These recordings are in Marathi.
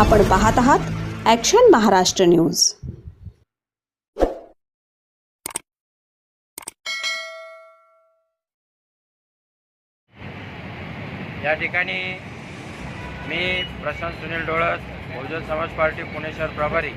आपण पाहत आहात ॲक्शन महाराष्ट्र न्यूज या ठिकाणी मी प्रशांत सुनील डोळस बहुजन समाज पार्टी पुणे शहर प्रभारी.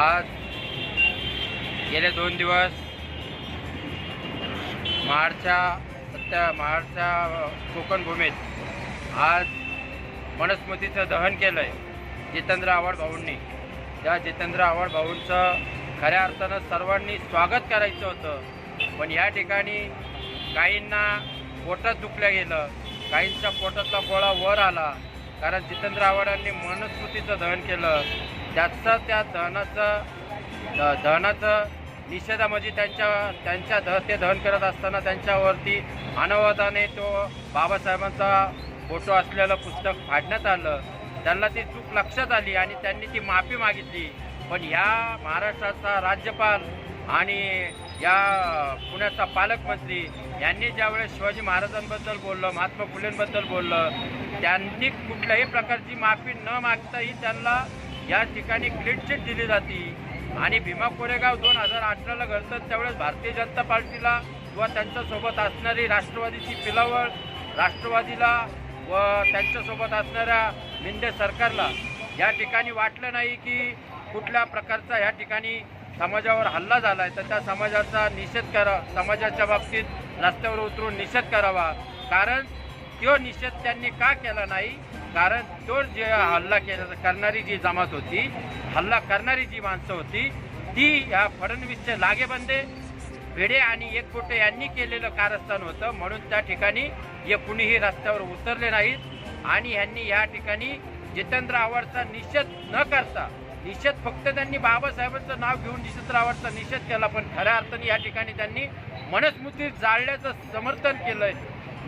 आज गेले दोन दिवस महाडच्या सत्या महाडच्या कोकण भूमीत आज मनस्मृतीचं दहन केलं आहे जितेंद्र आव्हाड भाऊंनी. त्या जितेंद्र आव्हाड भाऊंचं खऱ्या अर्थानं सर्वांनी स्वागत करायचं होतं. पण या ठिकाणी काहींना पोटात दुखलं गेलं. काहींच्या पोटातला गोळा वर आला. कारण जितेंद्र आव्हाडांनी मनस्मृतीचं दहन केलं. त्याचं त्या दहनाचं दहनाचं निषेधामध्ये त्यांच्या त्यांच्या दह ते दहन करत असताना त्यांच्यावरती अनवधाने तो बाबासाहेबांचा फोटो असलेलं पुस्तक फाडण्यात आलं. त्यांना ती चूक लक्षात आली आणि त्यांनी ती माफी मागितली. पण ह्या महाराष्ट्राचा राज्यपाल आणि या पुण्याचा पालकमंत्री यांनी ज्यावेळेस शिवाजी महाराजांबद्दल बोललं महात्मा फुलेंबद्दल बोललं त्यांनी कुठल्याही प्रकारची माफी न मागताही त्यांना या ठिकाणी क्लीन दिली जाते. आणि भीमा कोरेगाव दोन हजार अठराला घडतं त्यावेळेस भारतीय जनता पार्टीला किंवा त्यांच्यासोबत असणारी राष्ट्रवादीची पिलावळ राष्ट्रवादीला व त्यांच्यासोबत असणाऱ्या मिंदे सरकारला या ठिकाणी वाटलं नाही की कुठल्या प्रकारचा या ठिकाणी समाजावर हल्ला झाला आहे तर त्या समाजाचा निषेध करा समाजाच्या बाबतीत रस्त्यावर उतरून निषेध करावा. कारण तो निषेध त्यांनी का केला नाही? कारण तो जे हल्ला केला करणारी जी जमात होती हल्ला करणारी जी माणसं होती ती ह्या फडणवीसचे लागेबंदे भिडे आणि एकबोटे यांनी केलेलं कारस्थान होतं. म्हणून त्या ठिकाणी हे कुणीही रस्त्यावर उतरले नाहीत आणि यांनी या ठिकाणी जितेंद्र आव्हाडचा निषेध न करता निषेध फक्त त्यांनी बाबासाहेबांचं नाव घेऊन जितेंद्र आव्हाडचा निषेध केला पण खऱ्या अर्थाने या ठिकाणी त्यांनी मनस्मृती जाळल्याचं समर्थन केलंय.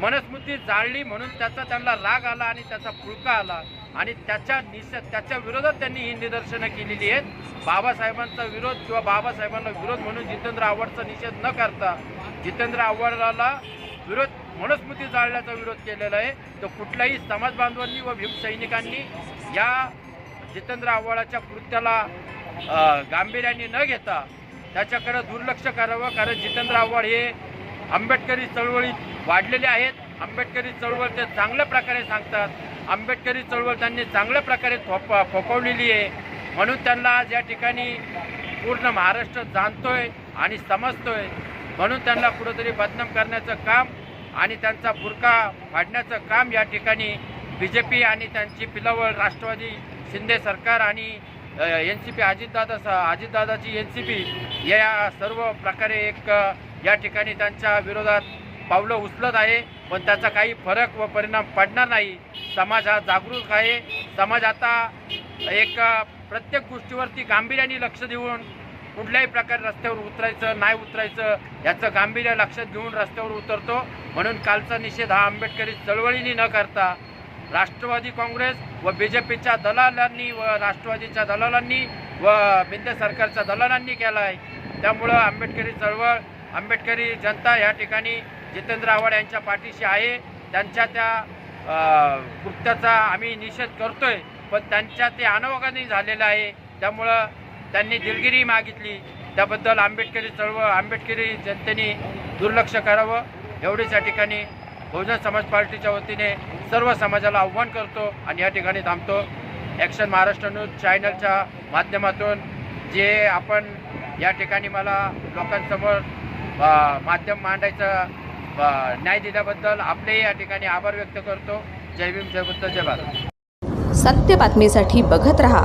मनस्मृती जाळली म्हणून त्याचा त्यांना राग आला आणि त्याचा फुलका आला. आणि त्याच्या निषेध त्याच्या विरोधात त्यांनी ही निदर्शनं केलेली आहेत. बाबासाहेबांचा विरोध किंवा बाबासाहेबांना विरोध म्हणून जितेंद्र आव्हाडचा निषेध न करता जितेंद्र आव्हाडाला विरोध मनुस्मृती जाळण्याचा विरोध केलेला आहे. तर कुठल्याही समाज बांधवांनी व भीमसैनिकांनी या जितेंद्र आव्हाडाच्या कृत्याला गांभीर्याने न घेता त्याच्याकडे दुर्लक्ष करावं. कारण जितेंद्र आव्हाड हे आंबेडकरी चळवळीत वाढलेले आहेत. आंबेडकरी चळवळ ते चांगल्या प्रकारे सांगतात. आंबेडकरी चळवळ त्यांनी चांगल्या प्रकारे थोप फोपवलेली आहे. म्हणून त्यांना आज या ठिकाणी पूर्ण महाराष्ट्र जाणतोय आणि समजतोय. म्हणून त्यांना कुठंतरी बदनाम करण्याचं काम आणि त्यांचा बुरका फाडण्याचं काम या ठिकाणी बी जे पी आणि त्यांची पिलावळ राष्ट्रवादी शिंदे सरकार आणि एन सी पी अजितदादा स- अजितदादाची एन सी पी या सर्व प्रकारे एक या ठिकाणी त्यांच्या विरोधात पावलं उचलत आहे. पण त्याचा काही फरक व परिणाम पडणार नाही. समाज हा जागरूक आहे. समाज आता एक प्रत्येक गोष्टीवरती गांभीर्याने लक्ष देऊन कुठल्याही प्रकारे रस्त्यावर उतरायचं नाही उतरायचं याचं गांभीर्य लक्षात घेऊन रस्त्यावर उतरतो. म्हणून कालचा निषेध हा आंबेडकरी चळवळीने न करता राष्ट्रवादी काँग्रेस व बी जे पीच्या दलालांनी व राष्ट्रवादीच्या दलालांनी व बिंदे सरकारच्या दलालांनी केला आहे त्यामुळं आंबेडकरी चळवळ आंबेडकरी जनता या ठिकाणी जितेंद्र आव्हाड यांच्या पाठीशी आहे. त्यांच्या त्या कृत्याचा आम्ही निषेध करतोय पण त्यांच्या ते अनावगाने झालेलं आहे. त्यामुळं त्यांनी दिलगिरी मागितली. त्याबद्दल आंबेडकरी चळवळ आंबेडकरी जनतेने दुर्लक्ष करावं. एवढीच या ठिकाणी बहुजन समाज पार्टीच्या वतीने सर्व समाजाला आव्हान करतो आणि या ठिकाणी थांबतो. ॲक्शन महाराष्ट्र न्यूज चॅनलच्या माध्यमातून जे आपण या ठिकाणी मला लोकांसमोर माध्यम मांडायचं न्याय दिल्याबद्दल आपलेही या ठिकाणी आभार व्यक्त करतो. जय भीम जय बुद्ध जय भारत. सत्य बातमीसाठी बघत रहा.